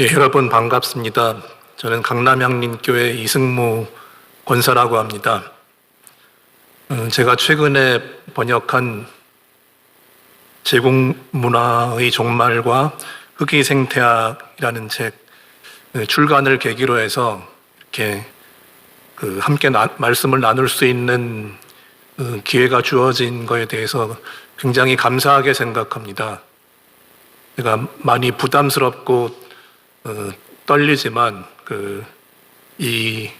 예, 여러분 반갑습니다. 저는 강남향림교회 이승무 권사라고 합니다. 음, 제가 최근에 번역한 제국문화의 종말과 흑의생태학이라는 책 네, 출간을 계기로 해서 이렇게 그 함께 나, 말씀을 나눌 수 있는 어, 기회가 주어진 거에 대해서 굉장히 감사하게 생각합니다. 제가 많이 부담스럽고 어, 떨리지만 그 이걸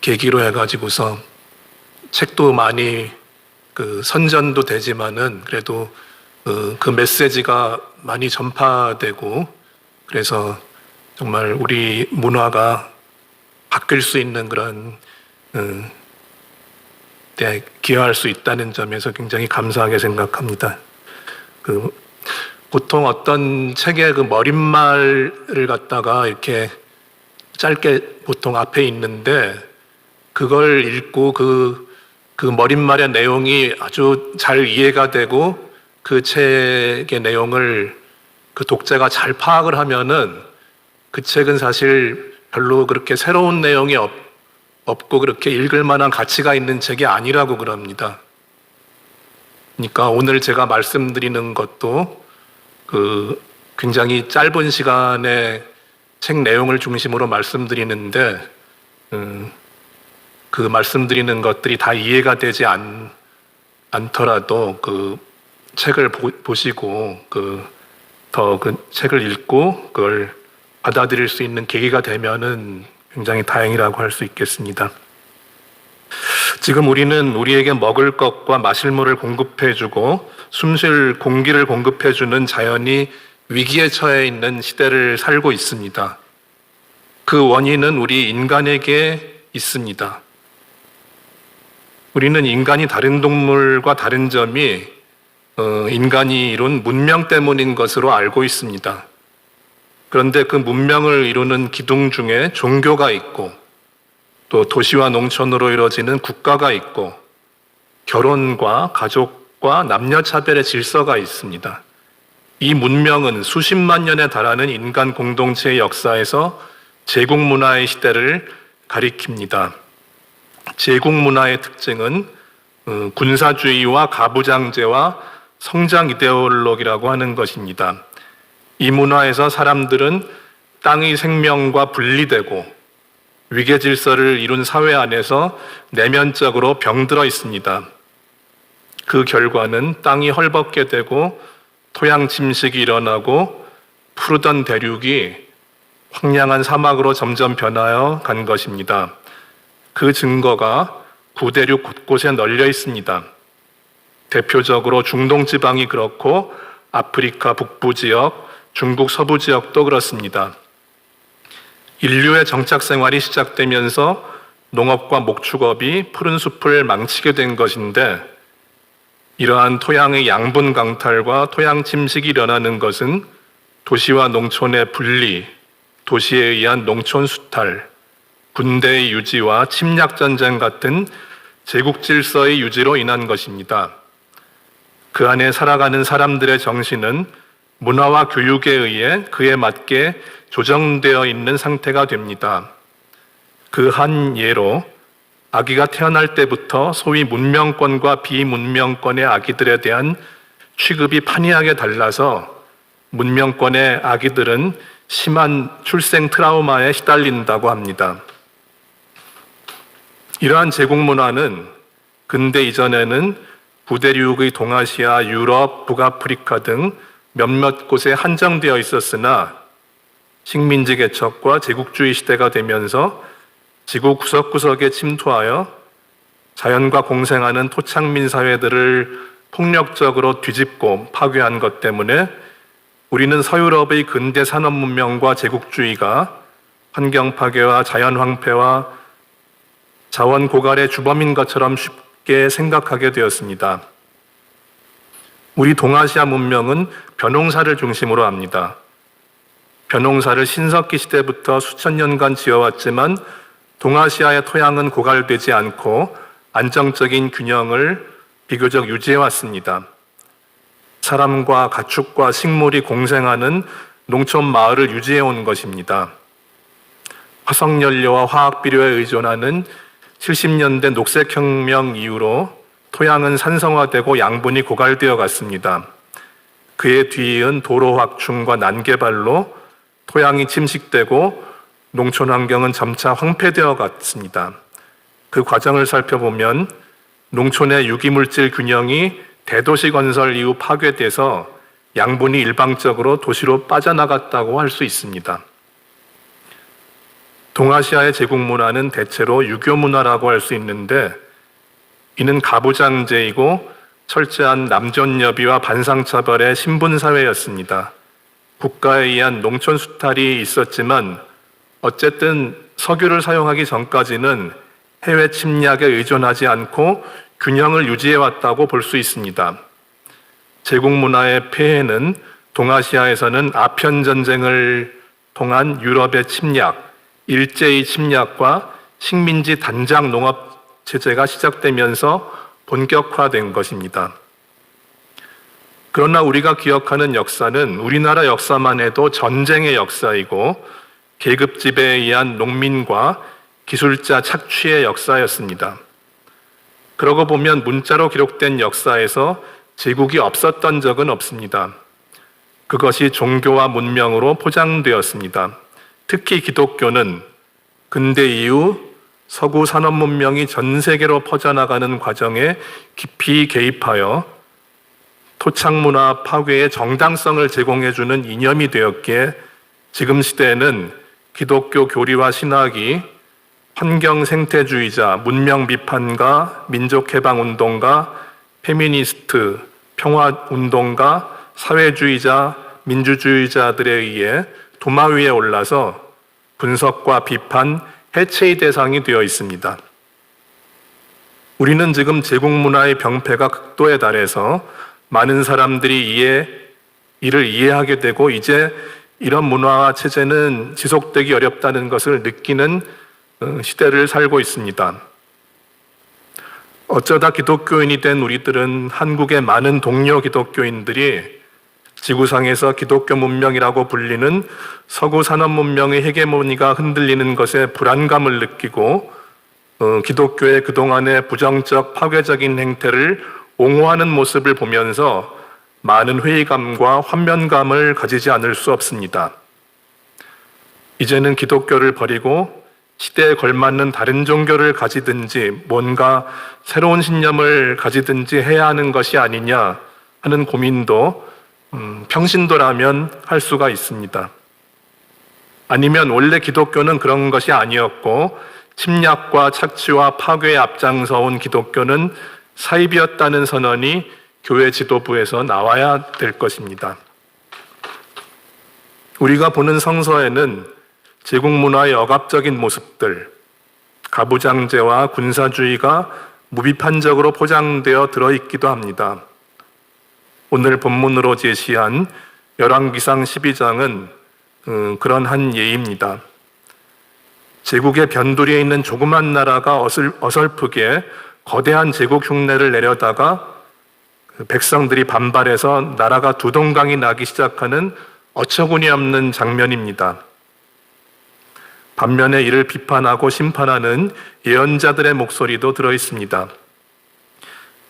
계기로 해가지고서 책도 많이 그 선전도 되지만은 그래도 어, 그 메시지가 많이 전파되고 그래서 정말 우리 문화가 바뀔 수 있는 그런 어, 데 기여할 수 있다는 점에서 굉장히 감사하게 생각합니다. 그 보통 어떤 책의 그 머릿말을 갖다가 이렇게 짧게 보통 앞에 있는데 그걸 읽고 그, 그 머릿말의 내용이 아주 잘 이해가 되고 그 책의 내용을 그 독자가 잘 파악을 하면은 그 책은 사실 별로 그렇게 새로운 내용이 없, 없고 그렇게 읽을 만한 가치가 있는 책이 아니라고 그럽니다. 그러니까 오늘 제가 말씀드리는 것도 그 굉장히 짧은 시간에 책 내용을 중심으로 말씀드리는데 음, 그 말씀드리는 것들이 다 이해가 되지 않, 않더라도 그 책을 보, 시고 그더그 책을 읽고 그걸 받아들일 수 있는 계기가 되면은 굉장히 다행이라고 할 수 있겠습니다. 지금 우리는 우리에게 먹을 것과 마실 물을 공급해주고 숨쉴 공기를 공급해주는 자연이 위기에 처해 있는 시대를 살고 있습니다. 그 원인은 우리 인간에게 있습니다. 우리는 인간이 다른 동물과 다른 점이 어, 인간이 이룬 문명 때문인 것으로 알고 있습니다. 그런데 그 문명을 이루는 기둥 중에 종교가 있고 또 도시와 농촌으로 이루어지는 국가가 있고 결혼과 가족과 남녀 차별의 질서가 있습니다. 이 문명은 수십만 년에 달하는 인간 공동체의 역사에서 제국 문화의 시대를 가리킵니다. 제국 문화의 특징은 어, 군사주의와 가부장제와 성장 이데올로기라고 하는 것입니다. 이 문화에서 사람들은 땅의 생명과 분리되고 위계 질서를 이룬 사회 안에서 내면적으로 병들어 있습니다. 그 결과는 땅이 헐벗게 되고 토양 침식이 일어나고 푸르던 대륙이 황량한 사막으로 점점 변하여 간 것입니다. 그 증거가 구대륙 곳곳에 널려 있습니다. 대표적으로 중동 지방이 그렇고 아프리카 북부 지역, 중국 서부 지역도 그렇습니다. 인류의 정착 생활이 시작되면서 농업과 목축업이 푸른 숲을 망치게 된 것인데 이러한 토양의 양분 강탈과 토양 침식이 일어나는 것은 도시와 농촌의 분리, 도시에 의한 농촌 수탈, 군대의 유지와 침략 전쟁 같은 제국 질서의 유지로 인한 것입니다. 그 안에 살아가는 사람들의 정신은 문화와 교육에 의해 그에 맞게 조정되어 있는 상태가 됩니다. 그 한 예로 아기가 태어날 때부터 소위 문명권과 비문명권의 아기들에 대한 취급이 판이하게 달라서 문명권의 아기들은 심한 출생 트라우마에 시달린다고 합니다. 이러한 제국 문화는 근대 이전에는 부대륙의 동아시아, 유럽, 북아프리카 등 몇몇 곳에 한정되어 있었으나 식민지 개척과 제국주의 시대가 되면서 지구 구석구석에 침투하여 자연과 공생하는 토착민 사회들을 폭력적으로 뒤집고 파괴한 것 때문에 우리는 서유럽의 근대 산업 문명과 제국주의가 환경 파괴와 자연 황폐와 자원 고갈의 주범인 것처럼 쉽게 생각하게 되었습니다. 우리 동아시아 문명은 벼농사를 중심으로 합니다. 벼농사를 신석기 시대부터 수천 년간 지어왔지만 동아시아의 토양은 고갈되지 않고 안정적인 균형을 비교적 유지해 왔습니다. 사람과 가축과 식물이 공생하는 농촌 마을을 유지해 온 것입니다. 화석연료와 화학비료에 의존하는 70년대 녹색혁명 이후로 토양은 산성화되고 양분이 고갈되어 갔습니다. 그에 뒤이은 도로 확충과 난개발로 토양이 침식되고 농촌 환경은 점차 황폐되어 갔습니다. 그 과정을 살펴보면 농촌의 유기물질 균형이 대도시 건설 이후 파괴돼서 양분이 일방적으로 도시로 빠져나갔다고 할 수 있습니다. 동아시아의 제국 문화는 대체로 유교 문화라고 할 수 있는데 이는 가부장제이고 철저한 남존여비와 반상차별의 신분 사회였습니다. 국가에 의한 농촌 수탈이 있었지만 어쨌든 석유를 사용하기 전까지는 해외 침략에 의존하지 않고 균형을 유지해 왔다고 볼 수 있습니다. 제국 문화의 폐해는 동아시아에서는 아편 전쟁을 통한 유럽의 침략, 일제의 침략과 식민지 단장 농업 체제가 시작되면서 본격화된 것입니다. 그러나 우리가 기억하는 역사는 우리나라 역사만 해도 전쟁의 역사이고 계급 지배에 의한 농민과 기술자 착취의 역사였습니다. 그러고 보면 문자로 기록된 역사에서 제국이 없었던 적은 없습니다. 그것이 종교와 문명으로 포장되었습니다. 특히 기독교는 근대 이후 서구 산업 문명이 전 세계로 퍼져나가는 과정에 깊이 개입하여 토착 문화 파괴의 정당성을 제공해주는 이념이 되었기에 지금 시대에는 기독교 교리와 신학이 환경 생태주의자, 문명 비판가, 민족 해방 운동가, 페미니스트, 평화 운동가, 사회주의자, 민주주의자들에 의해 도마 위에 올라서 분석과 비판, 해체의 대상이 되어 있습니다. 우리는 지금 제국 문화의 병폐가 극도에 달해서 많은 사람들이 이해, 이를 이해하게 되고 이제 이런 문화와 체제는 지속되기 어렵다는 것을 느끼는 어, 시대를 살고 있습니다. 어쩌다 기독교인이 된 우리들은 한국의 많은 동료 기독교인들이 지구상에서 기독교 문명이라고 불리는 서구 산업 문명의 헤게모니가 흔들리는 것에 불안감을 느끼고 어, 기독교의 그동안의 부정적 파괴적인 행태를 옹호하는 모습을 보면서 많은 회의감과 환면감을 가지지 않을 수 없습니다. 이제는 기독교를 버리고 시대에 걸맞는 다른 종교를 가지든지 뭔가 새로운 신념을 가지든지 해야 하는 것이 아니냐 하는 고민도 음, 평신도라면 할 수가 있습니다. 아니면 원래 기독교는 그런 것이 아니었고 침략과 착취와 파괴에 앞장서 온 기독교는 사입이었다는 선언이 교회 지도부에서 나와야 될 것입니다. 우리가 보는 성서에는 제국 문화의 억압적인 모습들, 가부장제와 군사주의가 무비판적으로 포장되어 들어있기도 합니다. 오늘 본문으로 제시한 열왕기상 12장은 음, 그런 한 예입니다. 제국의 변두리에 있는 조그만 나라가 어설프게 거대한 제국 흉내를 내려다가 그 백성들이 반발해서 나라가 두동강이 나기 시작하는 어처구니 없는 장면입니다. 반면에 이를 비판하고 심판하는 예언자들의 목소리도 들어 있습니다.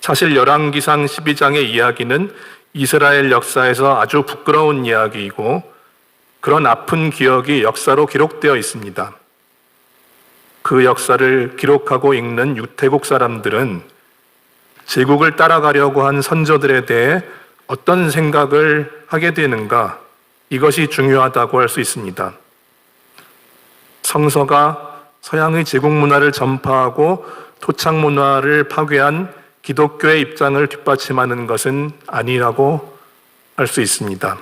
사실 열왕기상 12장의 이야기는 이스라엘 역사에서 아주 부끄러운 이야기이고 그런 아픈 기억이 역사로 기록되어 있습니다. 그 역사를 기록하고 읽는 유태국 사람들은 제국을 따라가려고 한 선조들에 대해 어떤 생각을 하게 되는가 이것이 중요하다고 할 수 있습니다. 성서가 서양의 제국 문화를 전파하고 토착 문화를 파괴한 기독교의 입장을 뒷받침하는 것은 아니라고 할 수 있습니다.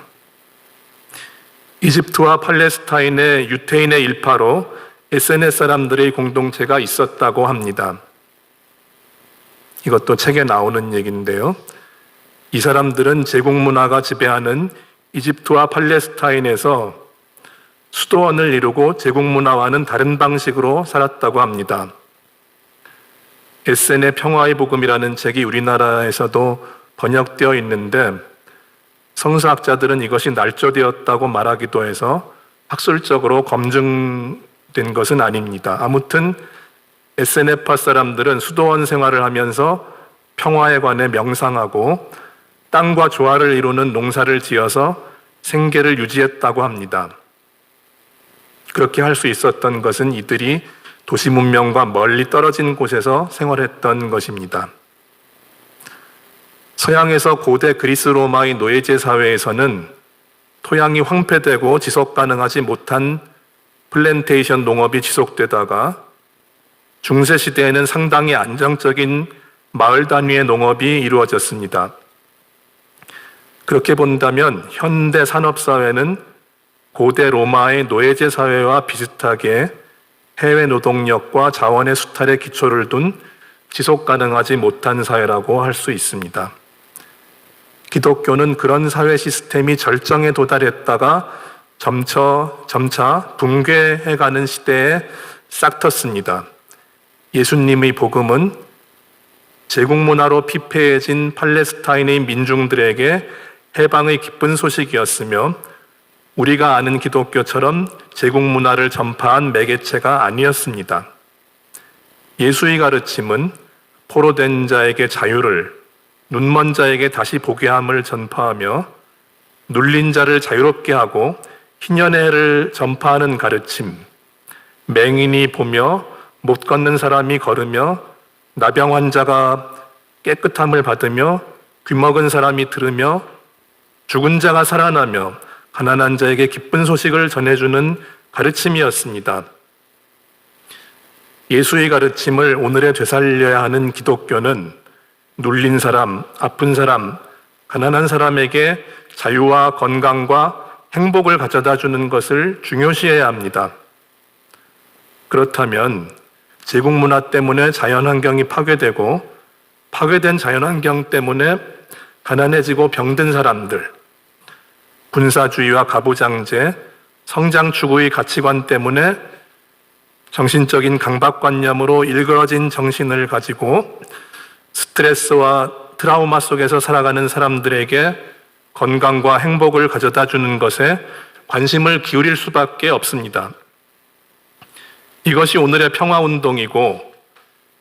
이집트와 팔레스타인의 유태인의 일파로 SNS 사람들의 공동체가 있었다고 합니다. 이것도 책에 나오는 얘기인데요. 이 사람들은 제국 문화가 지배하는 이집트와 팔레스타인에서 수도원을 이루고 제국 문화와는 다른 방식으로 살았다고 합니다. 에센의 평화의 복음이라는 책이 우리나라에서도 번역되어 있는데 성서학자들은 이것이 날조되었다고 말하기도 해서 학술적으로 검증된 것은 아닙니다. 아무튼 에세네파 사람들은 수도원 생활을 하면서 평화에 관해 명상하고 땅과 조화를 이루는 농사를 지어서 생계를 유지했다고 합니다. 그렇게 할 수 있었던 것은 이들이 도시 문명과 멀리 떨어진 곳에서 생활했던 것입니다. 서양에서 고대 그리스 로마의 노예제 사회에서는 토양이 황폐되고 지속 가능하지 못한 플랜테이션 농업이 지속되다가 중세 시대에는 상당히 안정적인 마을 단위의 농업이 이루어졌습니다. 그렇게 본다면 현대 산업 사회는 고대 로마의 노예제 사회와 비슷하게 해외 노동력과 자원의 수탈에 기초를 둔 지속 가능하지 못한 사회라고 할 수 있습니다. 기독교는 그런 사회 시스템이 절정에 도달했다가 점차, 점차 붕괴해가는 시대에 싹 텄습니다. 예수님의 복음은 제국 문화로 피폐해진 팔레스타인의 민중들에게 해방의 기쁜 소식이었으며 우리가 아는 기독교처럼 제국 문화를 전파한 매개체가 아니었습니다. 예수의 가르침은 포로된 자에게 자유를, 눈먼 자에게 다시 보게 함을 전파하며 눌린 자를 자유롭게 하고 희년의 해를 전파하는 가르침, 맹인이 보며 못 걷는 사람이 걸으며 나병 환자가 깨끗함을 받으며 귀먹은 사람이 들으며 죽은 자가 살아나며 가난한 자에게 기쁜 소식을 전해주는 가르침이었습니다. 예수의 가르침을 오늘에 되살려야 하는 기독교는 눌린 사람, 아픈 사람, 가난한 사람에게 자유와 건강과 행복을 가져다 주는 것을 중요시해야 합니다. 그렇다면 제국 문화 때문에 자연 환경이 파괴되고 파괴된 자연 환경 때문에 가난해지고 병든 사람들, 군사주의와 가부장제, 성장 추구의 가치관 때문에 정신적인 강박관념으로 일그러진 정신을 가지고 스트레스와 트라우마 속에서 살아가는 사람들에게 건강과 행복을 가져다 주는 것에 관심을 기울일 수밖에 없습니다. 이것이 오늘의 평화운동이고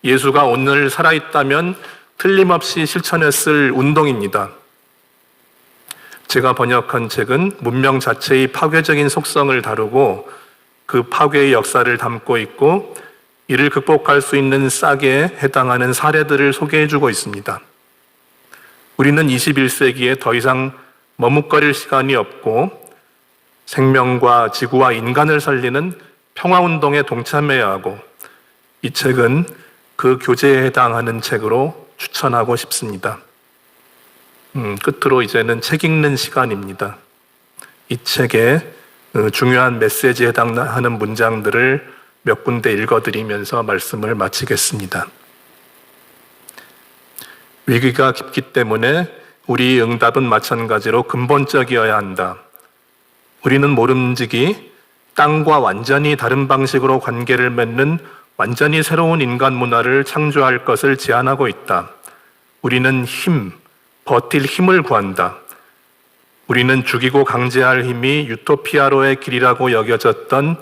예수가 오늘 살아있다면 틀림없이 실천했을 운동입니다. 제가 번역한 책은 문명 자체의 파괴적인 속성을 다루고 그 파괴의 역사를 담고 있고 이를 극복할 수 있는 싹에 해당하는 사례들을 소개해 주고 있습니다. 우리는 21세기에 더 이상 머뭇거릴 시간이 없고 생명과 지구와 인간을 살리는 평화운동에 동참해야 하고 이 책은 그 교제에 해당하는 책으로 추천하고 싶습니다. 음, 끝으로 이제는 책 읽는 시간입니다. 이 책에 어, 중요한 메시지에 해당하는 문장들을 몇 군데 읽어드리면서 말씀을 마치겠습니다. 위기가 깊기 때문에 우리 응답은 마찬가지로 근본적이어야 한다. 우리는 모름지기 땅과 완전히 다른 방식으로 관계를 맺는 완전히 새로운 인간 문화를 창조할 것을 제안하고 있다. 우리는 힘, 버틸 힘을 구한다. 우리는 죽이고 강제할 힘이 유토피아로의 길이라고 여겨졌던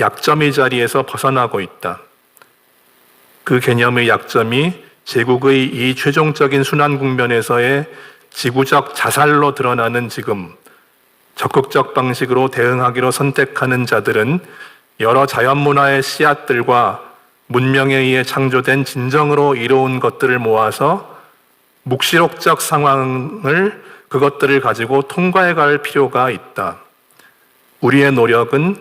약점의 자리에서 벗어나고 있다. 그 개념의 약점이 제국의 이 최종적인 순환 국면에서의 지구적 자살로 드러나는 지금 적극적 방식으로 대응하기로 선택하는 자들은 여러 자연문화의 씨앗들과 문명에 의해 창조된 진정으로 이로운 것들을 모아서 묵시록적 상황을 그것들을 가지고 통과해 갈 필요가 있다. 우리의 노력은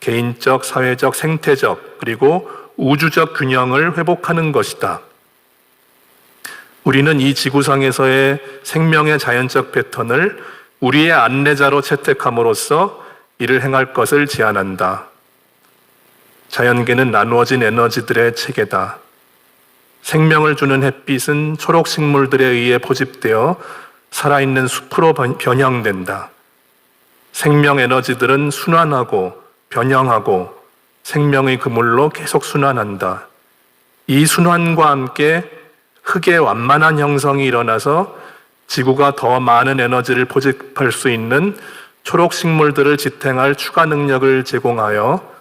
개인적, 사회적, 생태적, 그리고 우주적 균형을 회복하는 것이다. 우리는 이 지구상에서의 생명의 자연적 패턴을 우리의 안내자로 채택함으로써 이를 행할 것을 제안한다. 자연계는 나누어진 에너지들의 체계다. 생명을 주는 햇빛은 초록 식물들에 의해 포집되어 살아있는 숲으로 변형된다. 생명 에너지들은 순환하고 변형하고 생명의 그물로 계속 순환한다. 이 순환과 함께 흙의 완만한 형성이 일어나서 지구가 더 많은 에너지를 포집할 수 있는 초록 식물들을 지탱할 추가 능력을 제공하여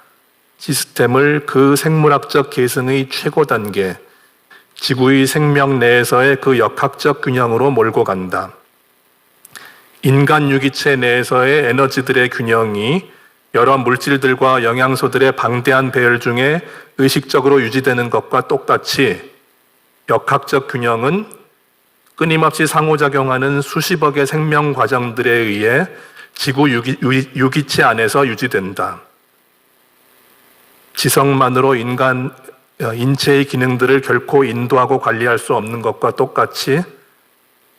시스템을 그 생물학적 계승의 최고 단계, 지구의 생명 내에서의 그 역학적 균형으로 몰고 간다. 인간 유기체 내에서의 에너지들의 균형이 여러 물질들과 영양소들의 방대한 배열 중에 의식적으로 유지되는 것과 똑같이 역학적 균형은 끊임없이 상호작용하는 수십억의 생명 과정들에 의해 지구 유기, 유기, 체 안에서 유지된다. 지성만으로 인간 어, 인체의 기능들을 결코 인도하고 관리할 수 없는 것과 똑같이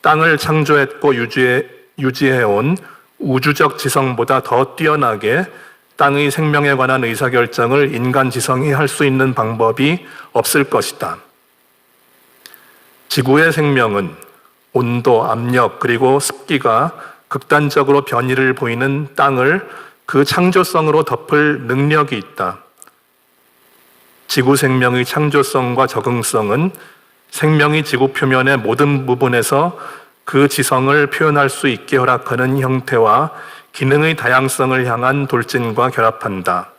땅을 창조했고 유지해, 유지해온 우주적 지성보다 더 뛰어나게 땅의 생명에 관한 의사결정을 인간 지성이 할 수 있는 방법이 없을 것이다. 지구의 생명은 온도, 압력, 그리고 습기가 극단적으로 변이를 보이는 땅을 그 창조성으로 덮을 능력이 있다. 지구 생명의 창조성과 적응성은 생명이 지구 표면의 모든 부분에서 그 지성을 표현할 수 있게 허락하는 형태와 기능의 다양성을 향한 돌진과 결합한다.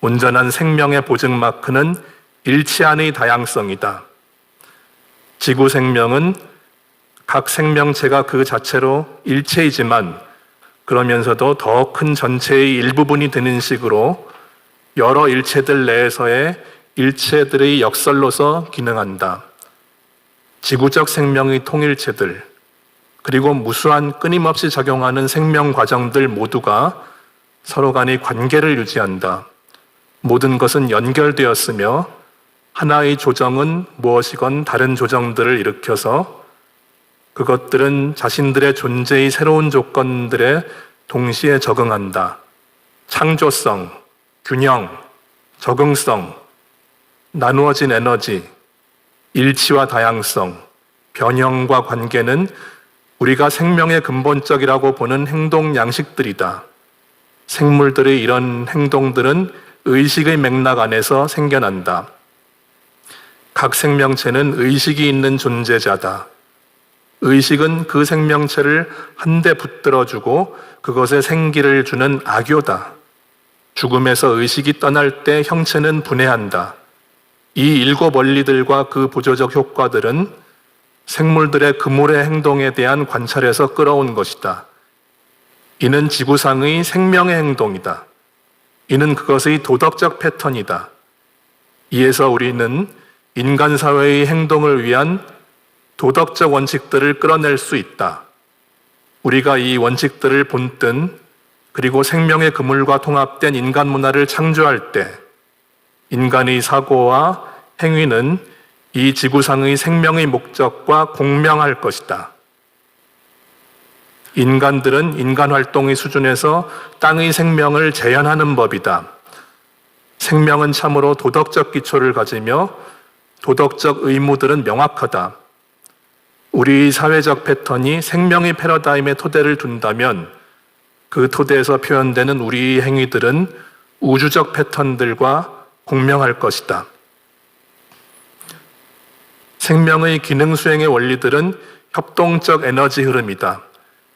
온전한 생명의 보증 마크는 일치안의 다양성이다. 지구 생명은 각 생명체가 그 자체로 일체이지만 그러면서도 더 큰 전체의 일부분이 되는 식으로 여러 일체들 내에서의 일체들의 역설로서 기능한다. 지구적 생명의 통일체들, 그리고 무수한 끊임없이 작용하는 생명 과정들 모두가 서로 간의 관계를 유지한다. 모든 것은 연결되었으며 하나의 조정은 무엇이건 다른 조정들을 일으켜서 그것들은 자신들의 존재의 새로운 조건들에 동시에 적응한다. 창조성, 균형, 적응성, 나누어진 에너지, 일치와 다양성, 변형과 관계는 우리가 생명의 근본적이라고 보는 행동 양식들이다. 생물들의 이런 행동들은 의식의 맥락 안에서 생겨난다. 각 생명체는 의식이 있는 존재자다. 의식은 그 생명체를 한데 붙들어주고 그것에 생기를 주는 악교다. 죽음에서 의식이 떠날 때 형체는 분해한다. 이 일곱 원리들과 그 보조적 효과들은 생물들의 그물의 행동에 대한 관찰에서 끌어온 것이다. 이는 지구상의 생명의 행동이다. 이는 그것의 도덕적 패턴이다. 이에서 우리는 인간 사회의 행동을 위한 도덕적 원칙들을 끌어낼 수 있다. 우리가 이 원칙들을 본뜬 그리고 생명의 그물과 통합된 인간 문화를 창조할 때 인간의 사고와 행위는 이 지구상의 생명의 목적과 공명할 것이다. 인간들은 인간 활동의 수준에서 땅의 생명을 재현하는 법이다. 생명은 참으로 도덕적 기초를 가지며 도덕적 의무들은 명확하다. 우리 사회적 패턴이 생명의 패러다임에 토대를 둔다면 그 토대에서 표현되는 우리 행위들은 우주적 패턴들과 공명할 것이다. 생명의 기능 수행의 원리들은 협동적 에너지 흐름이다.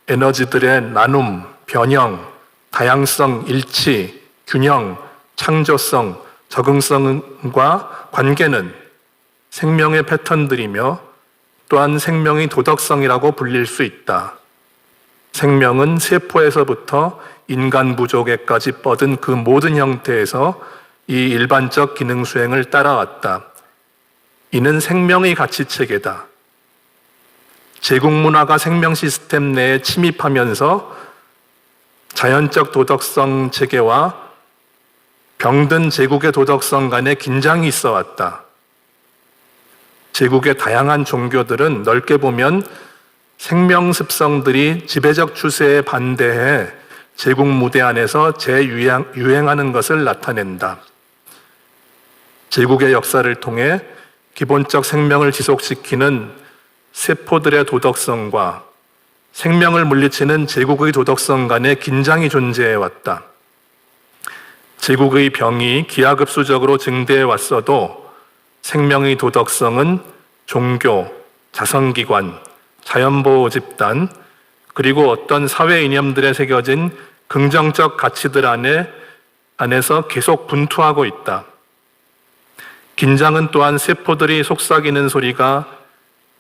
에너지들의 나눔, 변형, 다양성, 일치, 균형, 창조성, 적응성과 관계는 생명의 패턴들이며 또한 생명의 도덕성이라고 불릴 수 있다. 생명은 세포에서부터 인간 부족에까지 뻗은 그 모든 형태에서 이 일반적 기능 수행을 따라왔다. 이는 생명의 가치 체계다. 제국 문화가 생명 시스템 내에 침입하면서 자연적 도덕성 체계와 병든 제국의 도덕성 간의 긴장이 있어 왔다. 제국의 다양한 종교들은 넓게 보면 생명 습성들이 지배적 추세에 반대해 제국 무대 안에서 재유행하는 것을 나타낸다. 제국의 역사를 통해 기본적 생명을 지속시키는 세포들의 도덕성과 생명을 물리치는 제국의 도덕성 간의 긴장이 존재해 왔다. 제국의 병이 기하급수적으로 증대해 왔어도 생명의 도덕성은 종교, 자성기관, 자연보호 집단, 그리고 어떤 사회 이념들에 새겨진 긍정적 가치들 안에 안에서 계속 분투하고 있다. 긴장은 또한 세포들이 속삭이는 소리가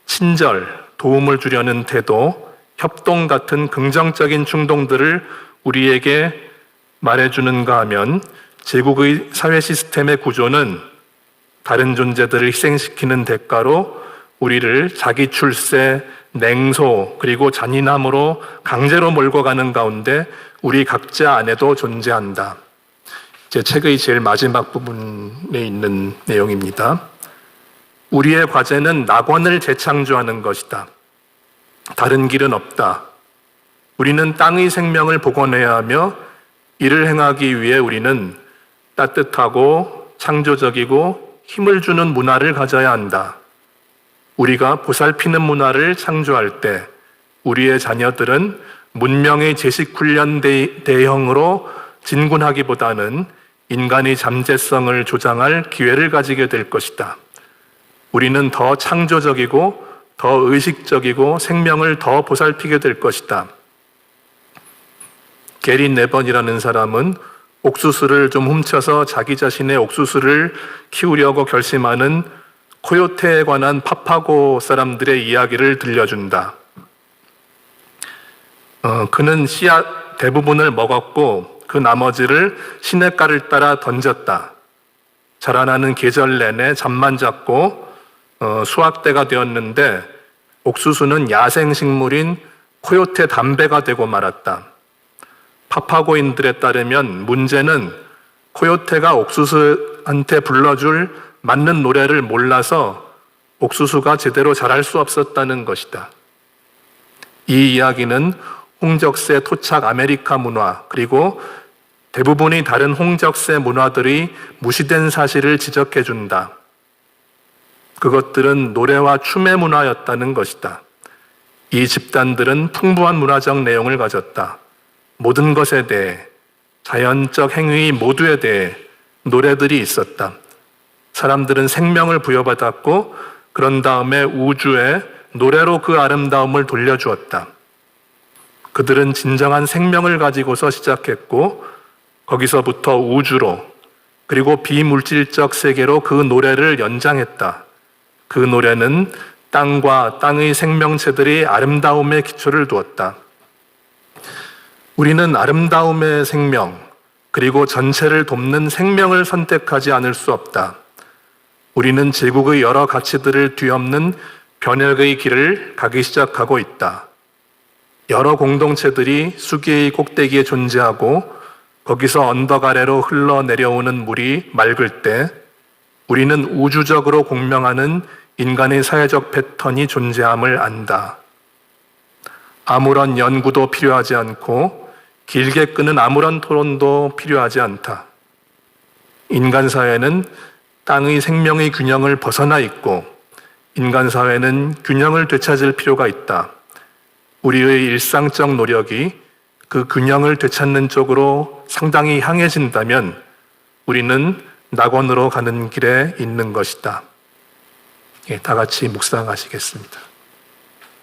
친절, 도움을 주려는 태도, 협동 같은 긍정적인 충동들을 우리에게 말해주는가 하면 제국의 사회 시스템의 구조는 다른 존재들을 희생시키는 대가로 우리를 자기 출세, 냉소, 그리고 잔인함으로 강제로 몰고 가는 가운데 우리 각자 안에도 존재한다. 제 책의 제일 마지막 부분에 있는 내용입니다. 우리의 과제는 낙원을 재창조하는 것이다. 다른 길은 없다. 우리는 땅의 생명을 복원해야 하며 이를 행하기 위해 우리는 따뜻하고 창조적이고 힘을 주는 문화를 가져야 한다. 우리가 보살피는 문화를 창조할 때 우리의 자녀들은 문명의 제식 훈련 대- 대형으로 진군하기보다는 인간의 잠재성을 조장할 기회를 가지게 될 것이다. 우리는 더 창조적이고 더 의식적이고 생명을 더 보살피게 될 것이다. 게리 네번이라는 사람은 옥수수를 좀 훔쳐서 자기 자신의 옥수수를 키우려고 결심하는 코요테에 관한 파파고 사람들의 이야기를 들려준다. 어, 그는 씨앗 대부분을 먹었고 그 나머지를 시냇가를 따라 던졌다. 자라나는 계절 내내 잠만 잤고 어, 수확 때가 되었는데 옥수수는 야생 식물인 코요테 담배가 되고 말았다. 파파고인들에 따르면 문제는 코요테가 옥수수한테 불러줄 맞는 노래를 몰라서 옥수수가 제대로 자랄 수 없었다는 것이다. 이 이야기는 홍적세 토착 아메리카 문화 그리고 대부분이 다른 홍적세 문화들이 무시된 사실을 지적해 준다. 그것들은 노래와 춤의 문화였다는 것이다. 이 집단들은 풍부한 문화적 내용을 가졌다. 모든 것에 대해 자연적 행위 모두에 대해 노래들이 있었다. 사람들은 생명을 부여받았고 그런 다음에 우주에 노래로 그 아름다움을 돌려주었다. 그들은 진정한 생명을 가지고서 시작했고 거기서부터 우주로 그리고 비물질적 세계로 그 노래를 연장했다. 그 노래는 땅과 땅의 생명체들이 아름다움의 기초를 두었다. 우리는 아름다움의 생명, 그리고 전체를 돕는 생명을 선택하지 않을 수 없다. 우리는 제국의 여러 가치들을 뒤엎는 변혁의 길을 가기 시작하고 있다. 여러 공동체들이 수계의 꼭대기에 존재하고 거기서 언덕 아래로 흘러내려오는 물이 맑을 때 우리는 우주적으로 공명하는 인간의 사회적 패턴이 존재함을 안다. 아무런 연구도 필요하지 않고 길게 끄는 아무런 토론도 필요하지 않다. 인간 사회는 땅의 생명의 균형을 벗어나 있고 인간 사회는 균형을 되찾을 필요가 있다. 우리의 일상적 노력이 그 균형을 되찾는 쪽으로 상당히 향해진다면 우리는 낙원으로 가는 길에 있는 것이다. 예, 다 같이 묵상하시겠습니다.